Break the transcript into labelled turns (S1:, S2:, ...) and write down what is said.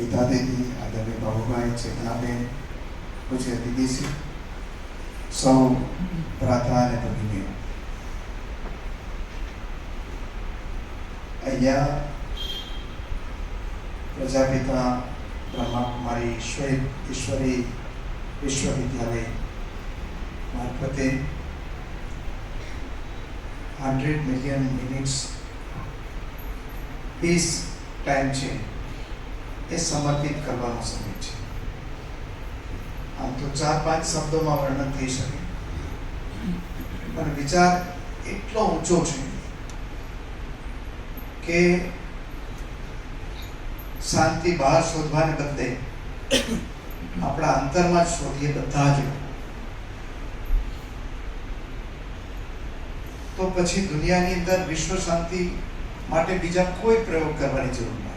S1: ગીતાદેવી આદરણીય બાબુભાઈ, ચેતનાબેન પૂજ્ય દીદીસી સૌ ભ્રાતા અને ભગીનીઓ અહીંયા પ્રજાપિતા બ્રહ્માકુમારી ઈશ્વરી ઈશ્વરી વિશ્વવિદ્યાલય મારફતે hundred million minutes peace time છે. એ સમર્પિત કરવાનો સમય છે. આમ તો ચાર, પાંચ શબ્દોમાં વર્ણન થઈ શકે. પણ વિચાર એટલો ઊંચો છે કે શાંતિ બહાર શોધવાને બદલે આપણા અંતરમાં જ શોધીએ બધા જ તો પછી દુનિયાની અંદર વિશ્વ શાંતિ માટે બીજા કોઈ પ્રયોગ કરવાની જરૂર નથી.